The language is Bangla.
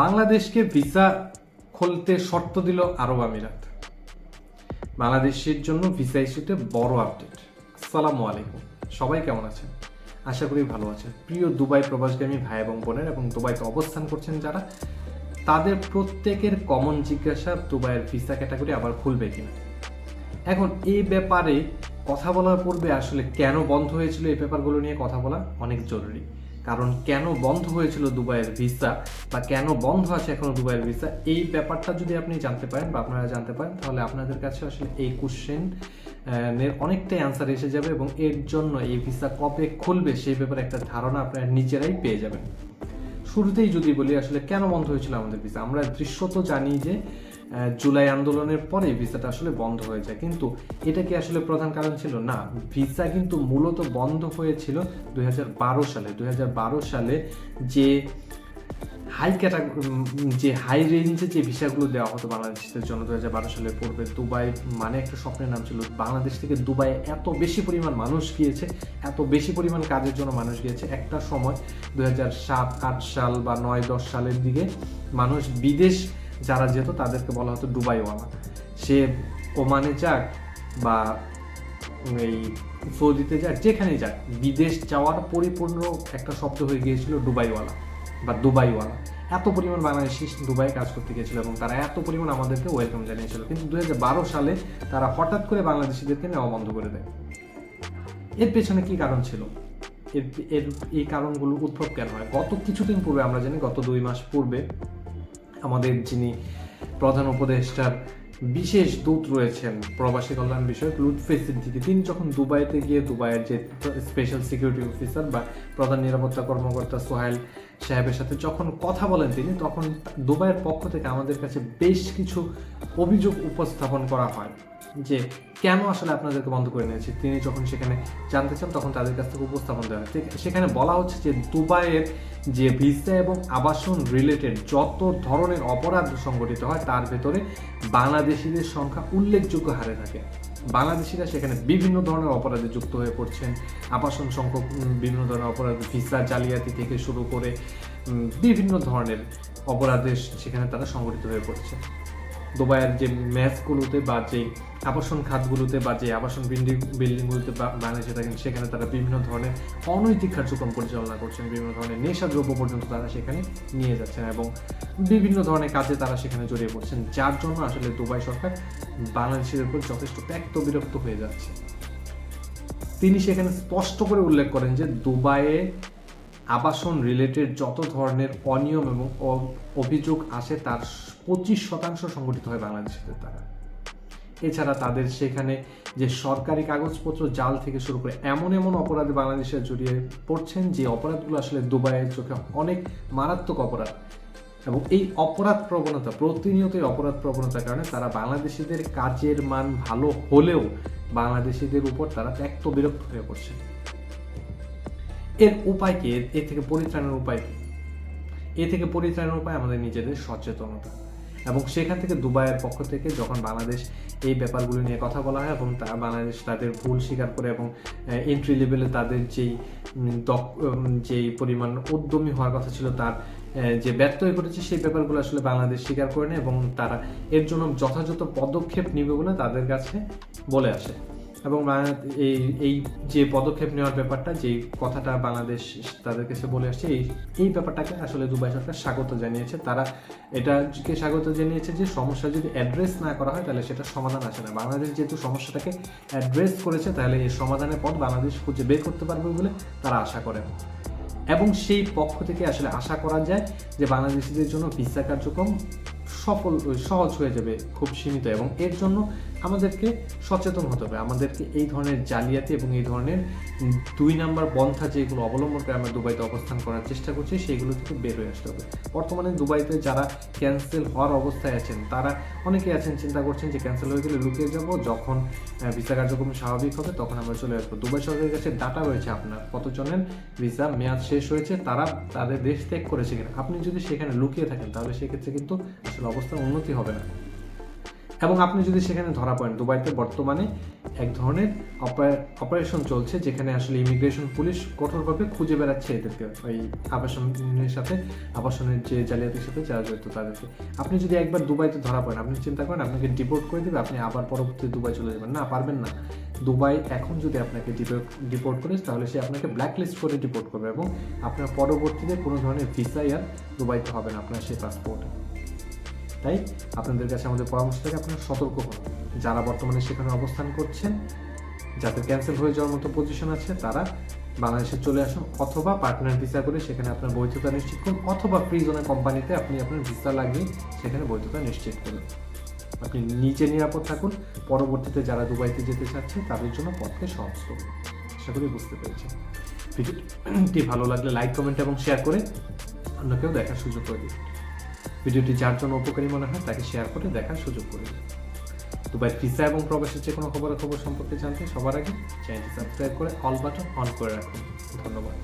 বাংলাদেশকে ভিসা খুলতে শর্ত দিল আরব আমিরাত। বাংলাদেশের জন্য ভিসা ইস্যুতে বড় আপডেট। আসসালামু আলাইকুম। সবাই কেমন আছেন? আশা করি ভালো আছেন। প্রিয় দুবাই প্রবাসগামী ভাই এবং বোনের এবং দুবাইতে অবস্থান করছেন যারা, তাদের প্রত্যেকের কমন জিজ্ঞাসা, দুবাইয়ের ভিসা ক্যাটাগরি আবার খুলবে কিনা? এখন এই ব্যাপারে কথা বলার পূর্বে আসলে কেন বন্ধ হয়েছিল এই ব্যাপারগুলো নিয়ে কথা বলা অনেক জরুরি। কারণ কেন বন্ধ হয়েছিল দুবাইয়ের ভিসা বা কেন বন্ধ আছে এখনও দুবাইয়ের ভিসা, এই ব্যাপারটা যদি আপনি জানতে পারেন বা আপনারা জানতে পারেন, তাহলে আপনাদের কাছে আসলে এই কোশ্চেন এর অনেকটাই অ্যান্সার এসে যাবে এবং এর জন্য এই ভিসা কবে খুলবে সেই ব্যাপারে একটা ধারণা আপনারা নিজেরাই পেয়ে যাবেন। শুরুতেই যদি বলি আসলে কেন বন্ধ হয়েছিল আমাদের ভিসা, আমরা দৃশ্যত জানি যে জুলাই আন্দোলনের পরে ভিসাটা আসলে বন্ধ হয়ে যায়। কিন্তু এটা কি আসলে প্রধান কারণ ছিল? না, ভিসা কিন্তু মূলত বন্ধ হয়েছিল দু হাজার বারো সালে। দু হাজার বারো সালে যে হাই ক্যাটাগরি যে হাই রেঞ্জে যে ভিসাগুলো দেওয়া হতো বাংলাদেশের জন্য দু হাজার বারো সালের পূর্বে দুবাই মানে একটা স্বপ্নের নাম ছিল, বাংলাদেশ থেকে দুবাই এত বেশি পরিমাণ মানুষ গিয়েছে, এত বেশি পরিমাণ কাজের জন্য মানুষ গিয়েছে। একটা সময় দু হাজার সাত আট সাল বা নয় দশ সালের দিকে মানুষ বিদেশ যারা যেত তাদেরকে বলা হতো দুবাইওয়ালা। সে ওমানে যাক বা এই সৌদিতে যাক, যেখানেই যাক, বিদেশ যাওয়ার পরিপূর্ণ একটা শব্দ হয়ে গিয়েছিল দুবাইওয়ালা বা দুবাইওয়ালা। এত পরিমাণ বাংলাদেশি দুবাই কাজ করতে গিয়েছিল এবং তারা এত পরিমাণ আমাদেরকে ওয়েলকাম জানিয়েছিল। কিন্তু দুই হাজার বারো সালে তারা হঠাৎ করে বাংলাদেশিদেরকে নেওয়া বন্ধ করে দেয়। এর পেছনে কি কারণ ছিল? এর এর, এই কারণগুলো উদ্ভব কেন হয়? গত কিছুদিন পূর্বে আমরা জানি, গত দুই মাস পূর্বে আমাদের যিনি প্রধান উপদেষ্টার বিশেষ দূত রয়েছেন প্রবাসী কল্যাণ বিষয়ক লুৎফে সিদ্দিকি। তিনি যখন দুবাইতে গিয়ে দুবাইয়ের যে স্পেশাল সিকিউরিটি অফিসার বা প্রধান নিরাপত্তা কর্মকর্তা সোহেল সাহেবের সাথে যখন কথা বলেন তিনি, তখন দুবাইয়ের পক্ষ থেকে আমাদের কাছে বেশ কিছু অভিযোগ উপস্থাপন করা হয়। যে কেন আসলে আপনাদেরকে বন্ধ করে নিয়েছে? তিনি যখন সেখানে জানতে চান, তখন তাদের কাছ থেকে উপস্থাপন দেওয়া হয়। সেখানে বলা হচ্ছে যে দুবাইয়ের যে ভিসা এবং আবাসন রিলেটেড যত ধরনের অপরাধ সংগঠিত হয়, তার ভেতরে বাংলাদেশিদের সংখ্যা উল্লেখযোগ্য হারে থাকে। বাংলাদেশিরা সেখানে বিভিন্ন ধরনের অপরাধে যুক্ত হয়ে পড়ছেন। আবাসন সংখ্যক বিভিন্ন ধরনের অপরাধ, ভিসা জালিয়াতি থেকে শুরু করে বিভিন্ন ধরনের অপরাধে সেখানে তারা সংগঠিত হয়ে পড়ছে। দুবাইয়ের যে ম্যাচগুলোতে বা যে আবাসন খাতগুলোতে বা যে আবাসন বিল্ডিং বিল্ডিংগুলোতে বাংলাদেশে থাকেন, সেখানে তারা বিভিন্ন ধরনের অনৈতিক কার্যক্রম পরিচালনা করছেন, বিভিন্ন ধরনের নেশাদ্রব্য পর্যন্ত তারা সেখানে নিয়ে যাচ্ছেন এবং বিভিন্ন ধরনের কাজে তারা সেখানে জড়িয়ে পড়ছেন, যার জন্য আসলে দুবাই সরকার বাংলাদেশের উপর যথেষ্ট ত্যক্ত বিরক্ত হয়ে যাচ্ছে। তিনি সেখানে স্পষ্ট করে উল্লেখ করেন যে দুবাইয়ে আবাসন রিলেটেড যত ধরনের অনিয়ম এবং অভিযোগ আসে, তার পঁচিশ শতাংশ সংগঠিত হয় বাংলাদেশিদের দ্বারা। এছাড়া তাদের সেখানে যে সরকারি কাগজপত্র, জাল থেকে শুরু করে এমন এমন অপরাধে বাংলাদেশে জড়িয়ে পড়ছেন, যে অপরাধগুলো আসলে দুবাইয়ের চোখে অনেক মারাত্মক অপরাধ এবং এই অপরাধ প্রবণতা, প্রতিনিয়ত এই অপরাধ প্রবণতার কারণে তারা বাংলাদেশিদের কাজের মান ভালো হলেও বাংলাদেশিদের উপর তারা ত্যক্ত বিরক্ত হয়ে পড়ছে। এর উপায় কি? এ থেকে পরিত্রাণের উপায় কি? এ থেকে পরিত্রাণের উপায় আমাদের নিজেদের সচেতনতা। এবং সেখান থেকে দুবাইয়ের পক্ষ থেকে যখন বাংলাদেশ এই ব্যাপারগুলো নিয়ে কথা বলা হয় এবং তা বাংলাদেশ তাদের ভুল স্বীকার করে এবং এন্ট্রি লেভেলে তাদের যেই দক- যেই পরিমাণ উদ্যমী হওয়ার কথা ছিল তার যে হয়ে পড়েছে সেই ব্যাপারগুলো আসলে বাংলাদেশ স্বীকার করে নেয় এবং তারা এর জন্য যথাযথ পদক্ষেপ নিবে বলে তাদের কাছে বলে আসে। এবং বাংলা- এই এই যে পদক্ষেপ নেওয়ার ব্যাপারটা যে কথাটা বাংলাদেশ তাদের কাছে বলে আসছে, এই এই ব্যাপারটাকে আসলে দুবাই সরকার স্বাগত জানিয়েছে। তারা এটাকে স্বাগত জানিয়েছে যে সমস্যা যদি অ্যাড্রেস না করা হয়, তাহলে সেটা সমাধান আসে না। বাংলাদেশ যেহেতু সমস্যাটাকে অ্যাড্রেস করেছে, তাহলে এই সমাধানের পথ বাংলাদেশ খুঁজে বের করতে পারবে বলে তারা আশা করেন এবং সেই পক্ষ থেকে আসলে আশা করা যায় যে বাংলাদেশিদের জন্য ভিসা কার্যক্রম সফল সহজ হয়ে যাবে খুব সীমিত এবং এর জন্য আমাদেরকে সচেতন হতে হবে। আমাদেরকে এই ধরনের জালিয়াতি এবং এই ধরনের দুই নাম্বার পন্থা যেগুলো অবলম্বন করে আমরা দুবাইতে অবস্থান করার চেষ্টা করছি, সেগুলো থেকে বের হয়ে আসতে হবে। বর্তমানে দুবাইতে যারা ক্যান্সেল হওয়ার অবস্থায় আছেন, তারা অনেকে আছেন, চিন্তা করছেন যে ক্যান্সেল হয়ে গেলে লুকিয়ে যাব, যখন ভিসা কার্যক্রম স্বাভাবিক হবে তখন আমরা চলে আসব। দুবাই সরকারের কাছে ডাটা রয়েছে আপনার, কতজনের ভিসা মেয়াদ শেষ হয়েছে, তারা তাদের দেশ ত্যাগ করেছে কিনা। আপনি যদি সেখানে লুকিয়ে থাকেন, তাহলে সেক্ষেত্রে কিন্তু আসলে অবস্থার উন্নতি হবে না। এবং আপনি যদি সেখানে ধরা পড়েন, দুবাইতে বর্তমানে এক ধরনের অপারেশন চলছে যেখানে আসলে ইমিগ্রেশন পুলিশ কঠোরভাবে খুঁজে বেড়াচ্ছে এদেরকে। ওই আবাসনের সাথে, আবাসনের যে জালিয়াতির সাথে যারা জড়িত তাদেরকে। আপনি যদি একবার দুবাইতে ধরা পড়েন, আপনি চিন্তা করেন আপনাকে ডিপোর্ট করে দেবে, আপনি আবার পরবর্তী দুবাই চলে যাবেন। না, পারবেন না। দুবাই এখন যদি আপনাকে ডিপোর্ট করে তাহলে সে আপনাকে ব্ল্যাক লিস্ট করে ডিপোর্ট করবে এবং আপনার পরবর্তীতে কোনো ধরনের ভিসাই আর দুবাইতে হবে না, আপনার সেই পাসপোর্টে তাই আপনাদের কাছে আমাদের পরামর্শ থাকে আপনারা সতর্ক হন যারা বর্তমানে সেখানে অবস্থান করছেন যাদের ক্যান্সেল হয়ে যাওয়ার মতো পজিশন আছে, তারা বাংলাদেশে চলে আসুন অথবা পার্টনার ভিসা করে সেখানে আপনার বৈধতা নিশ্চিত করুন, অথবা ফ্রি জোনের কোম্পানিতে আপনি আপনার ভিসা লাগিয়ে সেখানে বৈধতা নিশ্চিত করুন। আপনি নিজে নিরাপদ থাকুন, পরবর্তীতে যারা দুবাইতে যেতে চাচ্ছে, তাদের জন্য পথকে সহজ করুন। আশা করি বুঝতে পেরেছেন। ভিডিওটি ভালো লাগলে লাইক কমেন্ট এবং শেয়ার করে অন্যকেও দেখার সুযোগ করে দিন। ভিডিওটি যার জন্য উপকারী মনে হয় তাকে শেয়ার করে দেখার সুযোগ করে দিন। দুবাই ভিসা এবং প্রবাসের যে কোনো খবরাখবর সম্পর্কে জানতে সবার আগে চ্যানেলটি সাবস্ক্রাইব করে অল বাটন অন করে রাখুন। ধন্যবাদ।